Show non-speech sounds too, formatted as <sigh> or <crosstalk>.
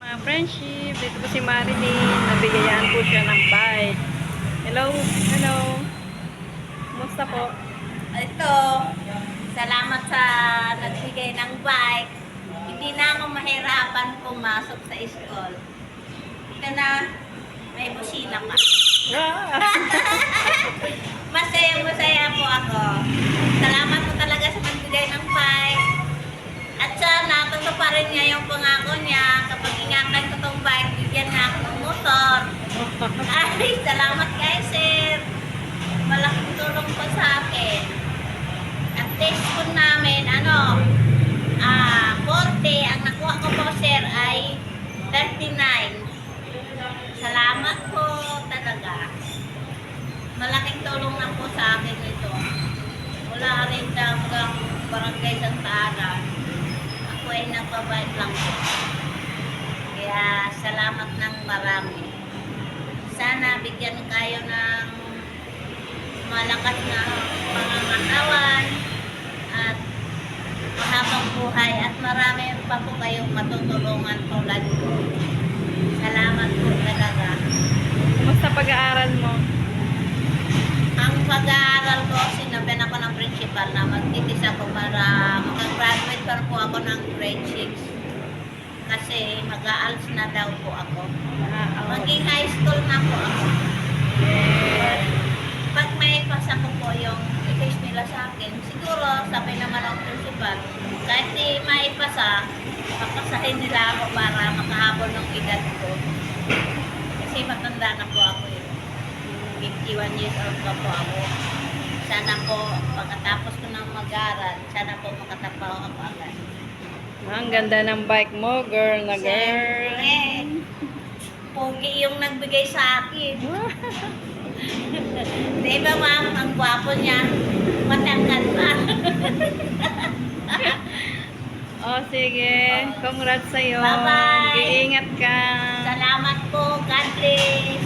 Mga friendship, dito po si Marilyn. Nabigayan po siya ng bike. Hello, hello. Kumusta po? Ito, salamat sa nagbigay ng bike. Hindi na ako mahirapan pumasok sa school. Ito na, may busina pa. <laughs> Masaya, masaya po ako. Salamat po talaga sa nagbigay ng bike. At sana, tutuparin niya yung pangako niya. Kapag ingatan ko tong bike, bigyan na ako ng motor. Ay, salamat guys, sir. Malaking tulong po sa akin. At test po namin, ano, ah, 40. Ang nakuha ko po, sir, ay 39. Salamat po talaga. Malaking tulong na po sa akin ito. Wala rin dagang barangay Santa Ana. Ako ay nagbabayad lang po. Kaya salamat ng marami. Sana bigyan kayo ng malakas na pangangatawan at mahabang buhay at marami pa po kayong matutulungan tulad ko. Salamat po talaga. Kumusta pag-aaral mo? Ang pag-aaral ko, sinabihan ako ng principal na magtitis ako para makagraduate pa po ako ng grade 6. Kasi mag-aals na daw po ako. Ah. Maging high school na po ako. Pag may pasa ko po yung i-test nila sa akin, siguro sabi naman ng principal, kahit di maipasa, papasahin nila ako para makahabol ng edad ko. Kasi matanda na po ako eh. 51 years old pa po ako. Sana po, pagkatapos ko ng mag-aral, sana po makatapaw ako agad. Ang ganda ng bike mo, girl na girl. Pogi yung nagbigay sa akin. <laughs> Di ba ma'am, ang gwapo niya. Matangkad pa. <laughs> oh, sige. Congrats sa'yo. Bye-bye. Iingat ka. Salamat po. God bless.